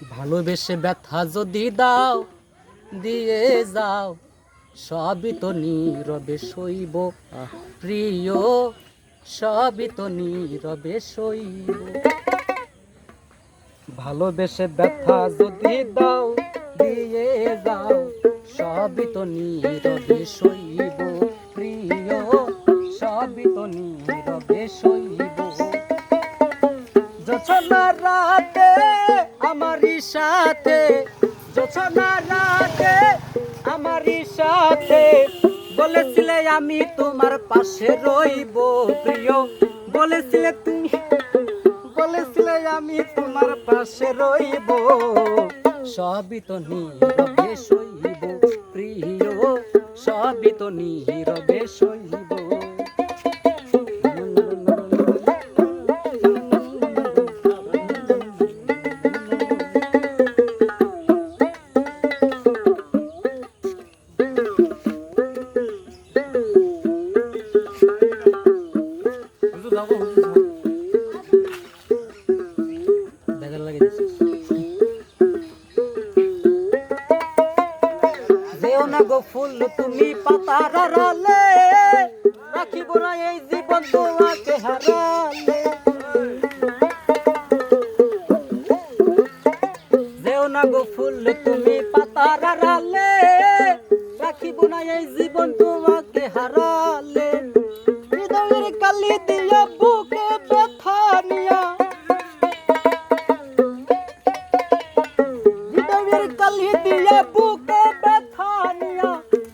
ভালোবেসে ব্যথা যদি দাও দিয়ে যাও। সবই তো নীরবে সইব। প্রিয় সবই তো নীরবে সইব। ভালোবেসে ব্যথা যদি দাও দিয়ে যাও। সবই তো নীরবে সইব। প্রিয় সবই তো নীরবে সইব। সাথে যোছনা রাতে আমারই সাথে। বলেছিলে আমি তোমার পাশে রইব, প্রিয়। বলেছিলে তুমি, বলেছিলে আমি তোমার পাশে রইব। সবই তো নীরবে সইব, প্রিয়। সবই তো নীরবে সইব। যাব, বেজার ফুল তুমি পাতার আড়ালে। রাখিব না এই জীবন তোমাকে হারালে যেও না গো ফুল তুমি পাতার আড়ালে। রাখিব না এই জীবন তোমাকে হারালে কালি দিয়া বুকে ব্যথা নিয়া।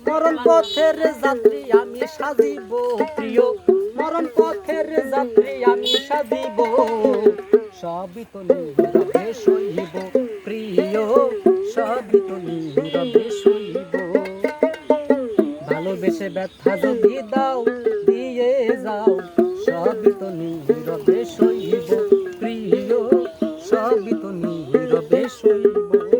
মরণ পথের যাত্রী আমি সাজিব, প্রিয়। মরণ পথের যাত্রী আমি সাজিব। সবই তো নীরবে সইব, প্রিয়। সবই তো নীরবে সইব। ভালোবেসে ব্যথা যদি দাও, দিয়ে যাও। সবই তো নীরবে সইব, প্রিয়। সবই তো নীরবে সইব।